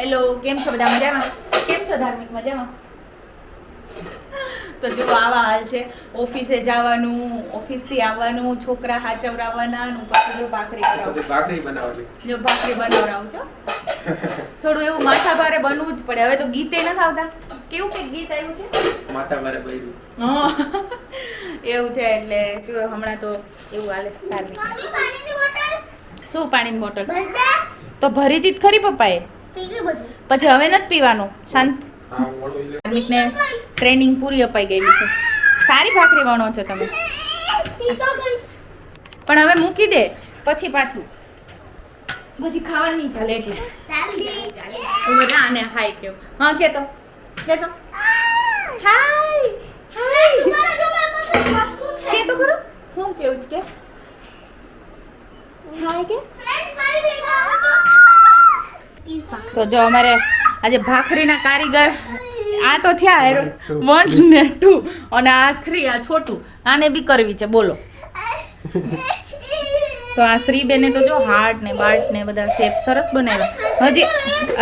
Hello કેમ છો બધા મજામાં? કેમ છો ધાર્મિક મજામાં? તો જો આવા હાલ છે ઓફિસે જવાનું ઓફિસથી આવવાનું છોકરા હાચવરાવવાના નું પછી જો ભાખરી કરાવું ભાખરી બનાવવાની. જો ભાખરી બનાવરાવું છો થોડું એવું માથા ભારે બનવું જ પડે. હવે તો ગીતે નથી આવતા. કેવું કે ગીત આવ્યું છે? માથા ભારે બન્યું. હા. એવું છે એટલે જો હમણાં તો એવું હાલે ધાર્મિક. શું પાણીની બોટલ? તો ભરી દીધ ખરી પપ્પાએ? પછી હવે નથી પીવાનું. શાંત. ધાર્મિકને ટ્રેનિંગ પૂરી અપાઈ ગયેલી છે. સારી ભાખરી વણો છો તમે. પણ હવે મૂકી દે. પછી પાછું. પછી ખાવાની નહીં ચાલે એટલે. આને હાય કેવું હા કે તો કે તો હાય હાય કે તો ખરો હું કેવું કે હાય કે તો જો અમારે આજે ભાખરીના કારીગર આ તો થયા વન ને ટુ અને આખરી આ છોટું. આને બી કરવી છે બોલો. તો આ શ્રીબેને તો જો હાર્ટ ને બાર્ટ ને બધા શેપ સરસ બનાવ્યા. હજી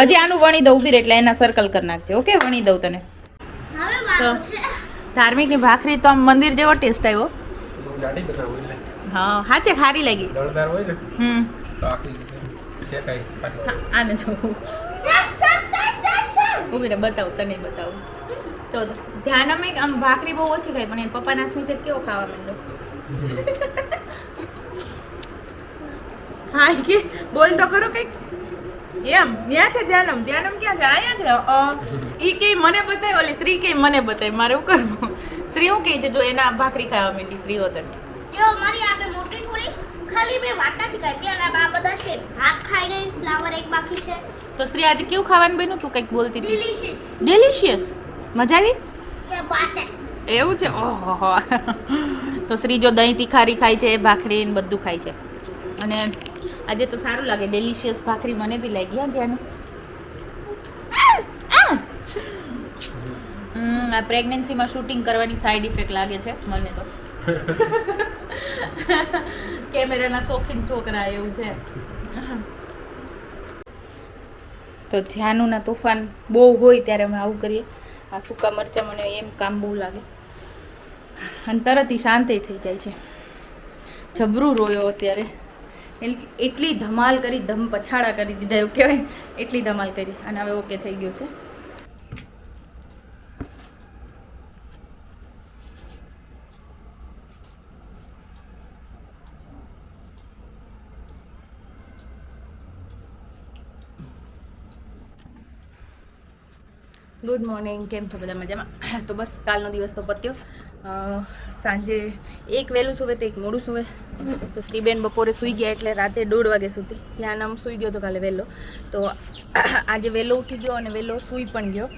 હજી આનું વણી દઉં ઊભી રહે એટલે એના સર્કલ કરી નાખજે ઓકે? વણી દઉં તને. તો ધાર્મિકની ભાખરી તો આમ મંદિર જેવો ટેસ્ટ આવ્યો. હા હાચે ખારી લાગી. હમ. પાછી. હા, આને જોવું ઊભી રહે બતાવું તને બતાવું. તો ધ્યાન અમે આમ ભાખરી બહુ ઓછી ખાય પણ એને પપ્પાના હાથની છે કેવો ખાવા માંડ્યો. હા કે બોલ તો ખરો કંઈક. એમ ત્યાં છે ધ્યાનમ ધ્યાનમ ક્યાં છે? અહીંયા છે? ઈ કે મને બતાય ઓલી શ્રી કે મને બતાય? મારે એવું કરવું શ્રી હું કહે છે જો એના ભાખરી ખાવા માંડી શ્રી હોતર જો મારી આપે મોટી થોડી ખાલી મેં વાટાથી બે અને આ બધા છે. હાથ ખાઈ ગઈ ફ્લાવર એક બાકી છે. તો શ્રી આજે કેવું ખાવાનું બન્યું તું કંઈક બોલતી હતી? ડિલિશિયસ ડિલિશિયસ મજા આવી? કે એવું છે? ઓહો તો શ્રી જો દહીં તીખારી ખાય છે ભાખરી ને બધું ખાય છે. અને આજે તો સારું લાગે. ડેલિશિયસ ભાખરી મને બી લાગી હા ધ્યાન આ! પ્રેગ્નન્સીમાં શૂટિંગ કરવાની સાઈડ ઇફેક્ટ લાગે છે મને તો. કેમેરાના શોખીન છોકરા એવું છે. તો ધ્યાનુના તોફાન બહુ હોય ત્યારે અમે આવું કરીએ. આ સૂકા મરચાં મને એમ કામ બહુ લાગે. અને તરત ઈ શાંતિ થઈ જાય છે. જબરું રોયો અત્યારે. એટલી ધમાલ કરી, ધમ પછાડા કરી દીધા, એવું કહેવાય એટલી ધમાલ કરી. અને હવે ઓકે થઈ ગયું છે. ગુડ મોર્નિંગ કેમ છો બધા મજામાં? તો બસ, કાલનો દિવસ તો પત્યો. સાંજે એક વહેલું સુવે તો એક મોડું સુવે. તો શ્રીબેન બપોરે સૂઈ ગયા એટલે રાતે દોઢ વાગે સુધી ત્યાં આમ સૂઈ ગયો તો કાલે વહેલો. તો આજે વહેલો ઉઠી ગયો અને વહેલો સૂઈ પણ ગયો.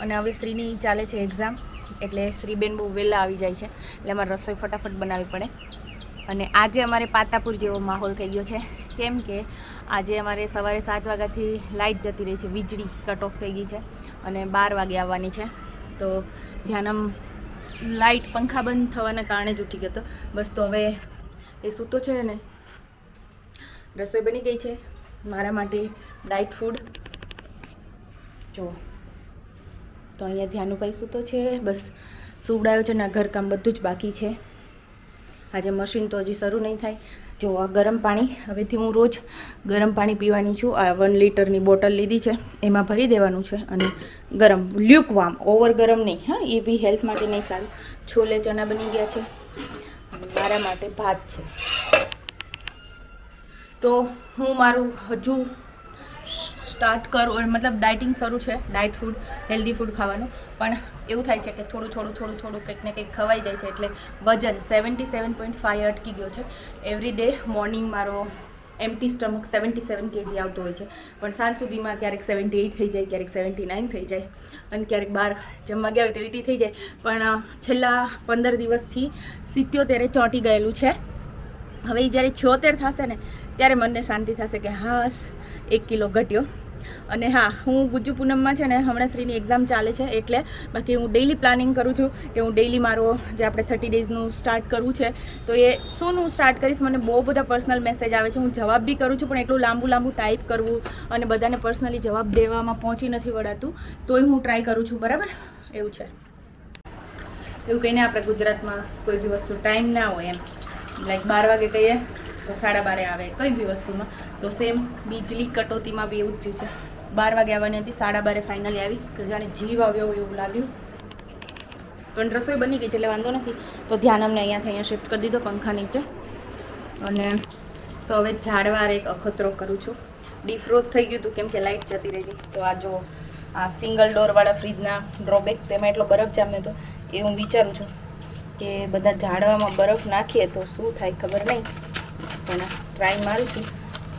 અને હવે શ્રીની ચાલે છે એક્ઝામ એટલે શ્રીબેન બહુ વહેલા આવી જાય છે. એટલે અમારે રસોઈ ફટાફટ બનાવવી પડે. અને આજે અમારે પાતાપુર જેવો માહોલ થઈ ગયો છે. કેમ કે આજે અમારે સવારે સાત વાગ્યાથી લાઇટ જતી રહી છે, વીજળી કટ ઓફ થઈ ગઈ છે અને બાર વાગે આવવાની છે. તો ધ્યાનમ લાઇટ પંખા બંધ થવાના કારણે જ ઉઠી ગયો હતો. બસ તો હવે એ સૂતો છે ને રસોઈ બની ગઈ છે. મારા માટે ડાઇટ ફૂડ. જો, તો અહીંયા ધ્યાનુભાઈ સૂતો છે. બસ સુવડાયો છે ને ઘરકામ બધું જ બાકી છે. આજે મશીન તો હજી શરૂ નહીં થાય. જો આ ગરમ પાણી. હવેથી હું રોજ ગરમ પાણી પીવાની છું. આ વન લીટરની બોટલ લીધી છે. એમાં ભરી દેવાનું છે અને ગરમ લ્યુક વામ ઓવર ગરમ નહીં. હા, એ બી હેલ્થ માટે નહીં સારું. છોલે, ચણા બની ગયા છે. મારા માટે ભાત છે. તો હું મારું હજુ સ્ટાર્ટ કરું મતલબ ડાયટિંગ શરૂ છે, ડાયટ ફૂડ હેલ્ધી ફૂડ ખાવાનું. પણ એવું થાય છે કે થોડું થોડું થોડું થોડું કંઈક ને કંઈક ખવાઈ જાય છે એટલે વજન સેવન્ટી સેવન પોઈન્ટ ફાઈવ અટકી ગયો છે. એવરી ડે મોર્નિંગ મારો empty stomach seventy seven KG આવતો હોય છે. પણ સાંજ સુધીમાં ક્યારેક સેવન્ટી એઇટ થઈ જાય, ક્યારેક સેવન્ટી નાઇન થઈ જાય અને ક્યારેક બહાર જમવા ગયા હોય તો એટી થઈ જાય. પણ છેલ્લા પંદર દિવસથી સિત્યોતેરે ચોંટી ગયેલું છે. હવે એ જ્યારે છોતેર થશે ને, ત્યારે મને શાંતિ થશે કે હાશ એક કિલો ઘટ્યો. અને હા, હું ગુજ્જુ પૂનમમાં છે ને હમણાં શ્રીની એક્ઝામ ચાલે છે એટલે બાકી હું ડેઈલી પ્લાનિંગ કરું છું કે હું ડેઈલી મારો જે આપણે થર્ટી ડેઝનું સ્ટાર્ટ કરવું છે, તો એ શું હું સ્ટાર્ટ કરીશ મને બહુ બધા પર્સનલ મેસેજ આવે છે. હું જવાબ બી કરું છું, પણ એટલું લાંબુ લાંબુ ટાઈપ કરવું અને બધાને પર્સનલી જવાબ દેવામાં પહોંચી નથી વળાતું, તોય હું ટ્રાય કરું છું, બરાબર? એવું છે. એવું કહીને આપણે ગુજરાતમાં કોઈ બી વસ્તુ ટાઈમ ના હોય એમ. લાઈક બાર વાગે કહીએ તો સાડા બારે આવે કઈ બી વસ્તુમાં. તો સેમ બીજલી કટોતીમાં બી એવું જ થયું છે. બાર વાગે આવવાની હતી, સાડા બારે ફાઇનલી આવી. તો જાણે જીવ આવ્યો હોય એવું લાગ્યું. પણ રસોઈ બની ગઈ છે એટલે વાંધો નથી. તો ધ્યાન અમને અહીંયાથી અહીંયા શિફ્ટ કરી દીધો પંખા નીચે. અને તો હવે ઝાડવાર એક અખતરો કરું છું. ડિફ્રોઝ થઈ ગયું હતું કેમ કે લાઇટ જતી રહી તો આ જો, આ સિંગલ ડોરવાળા ફ્રીજના ડ્રોબેક તેમાં એટલો બરફ જામ્યો હતો એ હું વિચારું છું કે બધા ઝાડવામાં બરફ નાખીએ તો શું થાય ખબર નહીં. પણ ટ્રાય મારું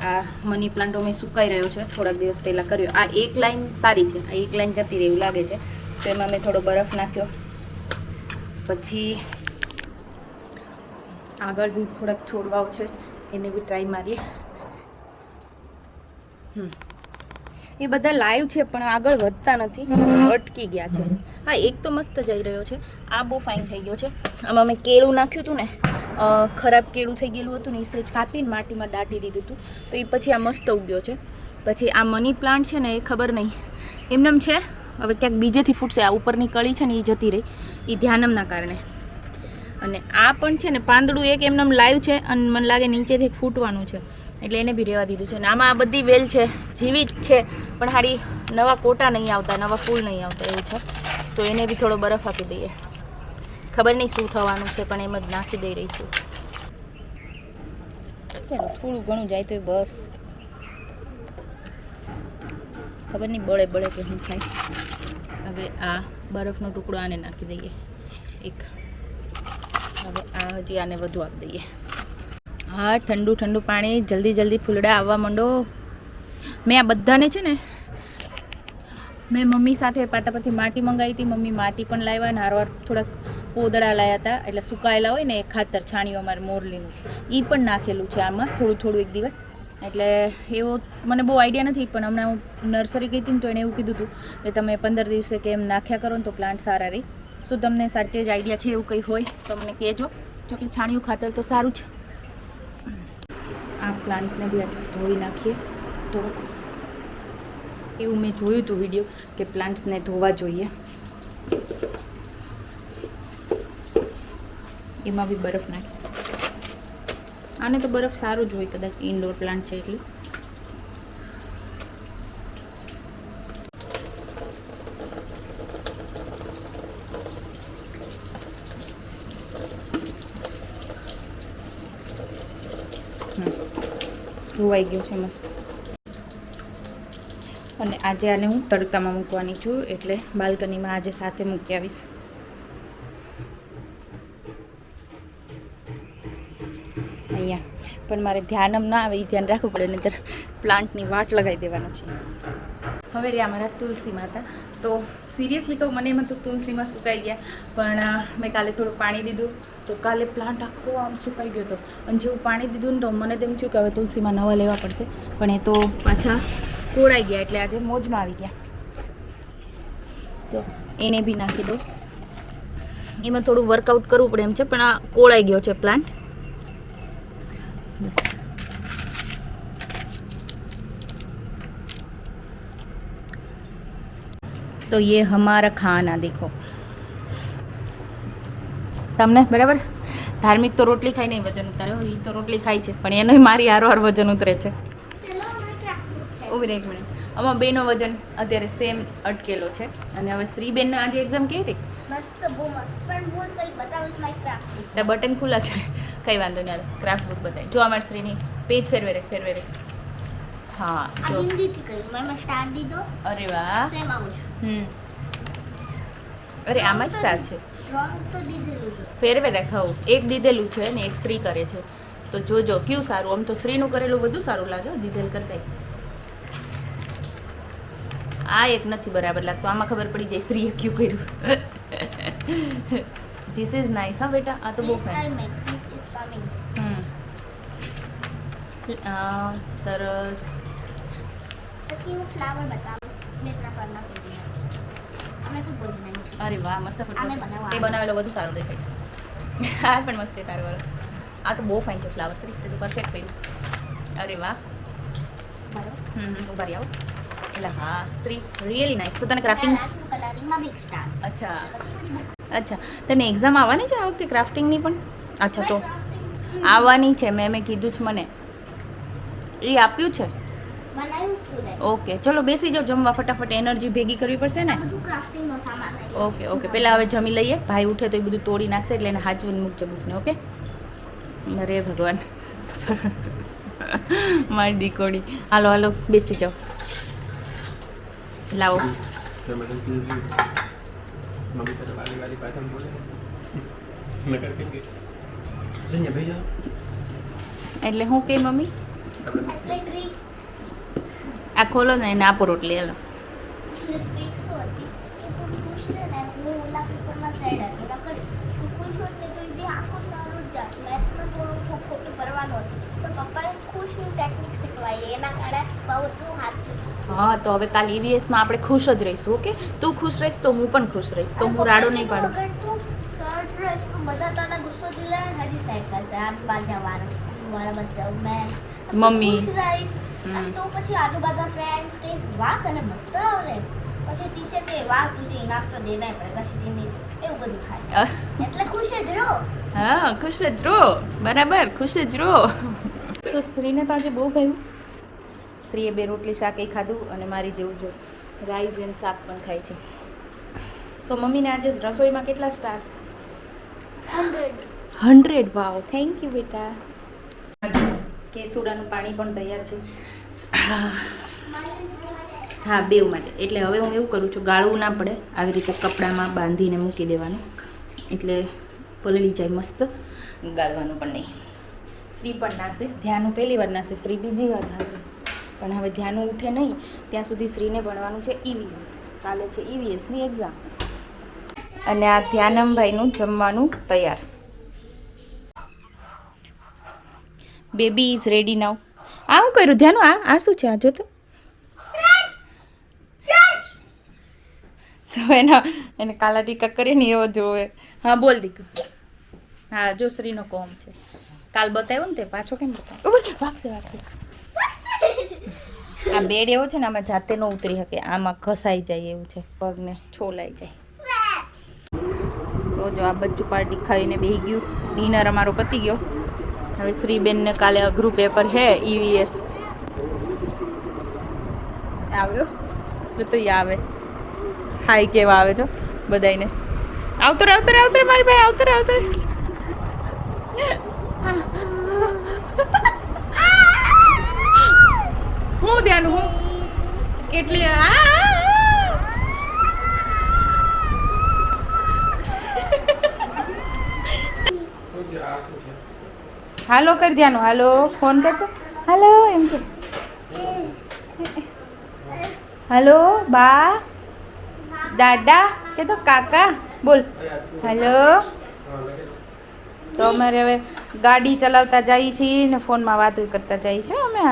આ મની પ્લાન્ટો મેં સુકાઈ રહ્યો છે, થોડાક દિવસ પહેલાં કર્યો. આ એક લાઈન સારી છે, આ એક લાઈન જતી રહી એવું લાગે છે. તો એમાં મેં થોડો બરફ નાખ્યો. પછી આગળ બી થોડાક છોડવાઓ છે, એને બી ટ્રાય મારીએ. હમ. એ બધા લાઈવ છે, પણ આગળ વધતા નથી. અટકી ગયા છે. હા, એક તો મસ્ત જઈ રહ્યો છે. આ બહુ ફાઇન થઈ ગયો છે. આમાં મેં કેળું નાખ્યું હતું ને ખરાબ કેળું થઈ ગયેલું હતું ને એ સહેજ કાપીને માટીમાં દાટી દીધું હતું. તો એ પછી આ મસ્ત ઉગ્યો છે. પછી આ મની પ્લાન્ટ છે ને એ ખબર નહીં. એમનેમ છે, હવે ક્યાંક બીજેથી ફૂટશે. આ ઉપરની કળી છે ને એ જતી રહી. એ ધ્યાનમના કારણે. અને આ પણ છે ને પાંદડું એક એમનેમ લાઈવ છે અને મને લાગે નીચેથી એક ફૂટવાનું છે. એટલે એને બી રહેવા દીધું છે. અને આમાં આ બધી વેલ છે, જીવી જ છે. પણ હારી નવા કોટા નહીં આવતા, નવા ફૂલ નહીં આવતા એવું છે. તો એને બી થોડો બરફ આપી દઈએ. ખબર નહીં શું થવાનું છે, પણ એમ જ નાખી દઈ રહી છું. ચાલો, થોડું ઘણું જાય તો બસ. ખબર નહીં બળે બળે કે શું થાય. હવે આ બરફનો ટુકડો આને નાખી દઈએ. એક. હવે આ હજી આને વધુ આપી દઈએ. હા, ઠંડુ ઠંડુ પાણી, જલ્દી જલ્દી ફૂલડા આવવા માંડો. મેં આ બધાને છે ને, મેં મમ્મી સાથે પાતા પરથી માટી મંગાવી હતી, મમ્મી માટી પણ લાવ્યા અને હારવાર થોડાક પોદળા લાયા હતા, એટલે સુકાયેલા હોય ને એ ખાતર છાણિયું અમારે મોરલીનું એ પણ નાખેલું છે આમાં, થોડું થોડું એક દિવસ. એટલે એવો મને બહુ આઈડિયા નથી, પણ હમણાં હું નર્સરી ગઈ હતી ને તો એણે એવું કીધું હતું કે તમે પંદર દિવસે કે એમ નાખ્યા કરો ને તો પ્લાન્ટ સારા રહે. શું તમને સાચે જ આઈડિયા છે એવું કંઈ હોય, તો મને કહેજો. જો કે છાણિયું ખાતર તો સારું છે. આ પ્લાન્ટને બી આજે ધોઈ નાખીએ. તો એવું મેં જોયું હતું વીડિયો કે પ્લાન્ટ્સને ધોવા જોઈએ. એમાં બી બરફ નાખીશું આને તો બરફ સારું જ હોય કદાચ ઇન્ડોર પ્લાન્ટ છે એટલે. ધોવાઈ ગયું છે મસ્ત. અને આજે આને હું તડકામાં મૂકવાની છું એટલે બાલ્કનીમાં આજે સાથે મૂકી આવીશ. અહીંયા પણ મારે ધ્યાનમ ના આવે એ ધ્યાન રાખવું પડે, નહીંતર પ્લાન્ટની વાટ લગાવી દેવાનો છે. હવે રહ્યા મારા તુલસી માતા. તો સિરિયસલી કહું, મને એમાં તો તુલસીમાં સુકાઈ ગયા, પણ મેં કાલે થોડું પાણી દીધું. તો કાલે પ્લાન્ટ આખો આમ સુકાઈ ગયો હતો. અને જેવું પાણી દીધું ને તો મને તેમ થયું કે હવે તુલસીમાં નવા લેવા પડશે. પણ એ તો પાછા કોળાઈ ગયા, એટલે આજે મોજમાં આવી ગયા. તો એને બી નાખી દો એમાં થોડું વર્કઆઉટ કરવું પડે એમ છે, પણ આ કોળાઈ ગયો છે પ્લાન્ટ બસ તો એ હમારા ખાના દેખો. તમને બરાબર? ધાર્મિક તો રોટલી ખાઈ નહીં વજન ઉતારે. એ તો રોટલી ખાય છે પણ એનોય મારી હારો હાર વજન ઉતરે છે. ઊભી રહી એક મિનિટ. આમાં બેનો વજન અત્યારે સેમ અટકેલો છે. અને હવે શ્રીબેનને આજે એક્ઝામ કેવી રીતે બટન ખુલ્લા છે. કઈ વાંધો નહીં ક્રાફ્ટ બુક બતાવી. જો અમારી શ્રીની પેજ ફેરવે રે ફેરવે રે હા જો હિન્દીથી કહ્યું મેં સ્ટાર દીધો? અરે વાહ. સેમ આવું હમ. અરે આમાં જ સ્ટાર છે. રોંગ તો ફેરવે રાખાવું એક દીધેલું છે ને એક શ્રી કરે છે. તો જોજો કયું સારું? આમ તો શ્રીનું કરેલું વધુ સારું લાગે દીધેલ કરતા આ એક નથી બરાબર લાગતો. આમાં ખબર પડી જાય શ્રીએ કયું કર્યું. ધીસ ઇઝ નાઇસ હા બેટા? આ તો બહુ ફાઇન સરસ. પછી હું ફ્લાવર બતાવું. બે પરના અમે બનાવ્યું અરે વાહ મસ્ત ફોટો તે બનાવેલો વધુ સારો દેખાય. હા પણ મસ્ત છે તારો આ તો બહુ ફાઇન છે ફ્લાવર શ્રી તે પરફેક્ટ કર્યું. અરે વાહ. હમ ઊભા રહી આવો. એટલે હા શ્રી રિયલી નાઇસ તો તને ક્રાફ્ટિંગ અચ્છા. અચ્છા. તને એક્ઝામ આવવાની છે આ વખતે ક્રાફ્ટિંગની પણ? અચ્છા તો આવવાની છે. મેં મેં કીધું છે મને. એ આપ્યું છે? ઓકે ચલો બેસી જાઓ જમવા ફટાફટ એનર્જી ભેગી કરવી પડશે ને. ઓકે ઓકે પહેલાં હવે જમી લઈએ. ભાઈ ઉઠે તો એ બધું તોડી નાખશે એટલે એને હાચવીને મૂકજો બુકને ઓકે? અરે ભગવાન. મારી દીકોડી હાલો હાલો બેસી જાઓ. લાવો. એટલે હું કે મમ્મી? આ ખોલો ને એને આપો રોટલી ને હું, તું હવે કાલ ઈવીએસમાં આપણે ખુશ જ રહીશું, ઓકે? તું ખુશ રહીશ તો હું પણ ખુશ રહીશ, તો હું રાડો નહીં પાડું. બધા તને ગુસ્સો દિલા હજી સાઈડ કરશે આ બાજા વાળા મારા બચ્ચા મેં મમ્મી. તો પછી આજુબાજુ ફ્રેન્ડ્સ કે વાત અને મસ્ત આવડે પછી ટીચર કે વાહ તુજે ઇનામ તો દેના પડે કશી દી એવું બધું થાય. એટલે ખુશ જ રહો. હા ખુશ જ રહો. બરાબર ખુશ જ રહો. તો સ્ત્રીને તો આજે બહુ ભાવ્યું. સ્ત્રીએ બે રોટલી શાક એ ખાધું અને મારી જેવું જો રાઈસ એન્ડ શાક પણ ખાય છે. તો મમ્મીને આજે રસોઈમાં કેટલા star hundred wow thank you બેટા. કેસુડાનું પાણી પણ તૈયાર છે. હા, બેવ માટે. એટલે હવે હું એવું કરું છું, ગાળવું ના પડે, આવી રીતે કપડામાં બાંધીને મૂકી દેવાનું. એટલે પલળી જાય મસ્ત. ગાળવાનું પણ નહીં. શ્રી પણ નાશે ધ્યાનું પહેલી વાર નાશે શ્રી બીજી વાર નાશે પણ હવે ધ્યાનું ઉઠે નહીં, ત્યાં સુધી શ્રીને ભણવાનું છે ઈવીએસ કાલે છે ઈવીએસની એક્ઝામ અને આ ધ્યાનમભાઈનું જમવાનું તૈયાર. બેબી ઇઝ રેડી નાવ આ હું કર્યું? ધ્યાનું, આ આ શું છે? આ જો તો એના, એને કાલા ટીકા કરીને એવો જોવે. હા, બોલ દીકરી. હા જો શ્રીનો કોમ છે. કાલ બતાવ્યો ને તે, પાછો કેમ બતાવ્યો? વાગશે આ બેડ એવો છે ને, આમાં જાતે ન ઉતરી શકે. આમાં ઘસાઈ જાય એવું છે. પગને છોલાઈ જાય. તો જો, આ બચ્ચું પાર્ટી ખાઈને બેહી ગયું. ડિનર અમારો પતી ગયો. હવે શ્રીબેનને કાલે અઘરું પેપર હે ઈવીએસ આવ્યો જો તો આવે. હાય કેવા આવે છો બધાયને. આવતો રે આવતો રે આવતો રે મારી ભાઈ, આવતો રે આવતો રે હું ધ્યાન, હું. કેટલી આ. શું છે આ શું છે હાલો કર ધ્યાન હાલો, ફોન કરતો. હાલો, એમ કે. હાલો, બા. દાદા, કે તો કાકા. બોલ. હાલો. તો અમારે હવે ગાડી ચલાવતા જઈએ છીએ ને ફોનમાં વાતો કરતા જઈએ છીએ અમે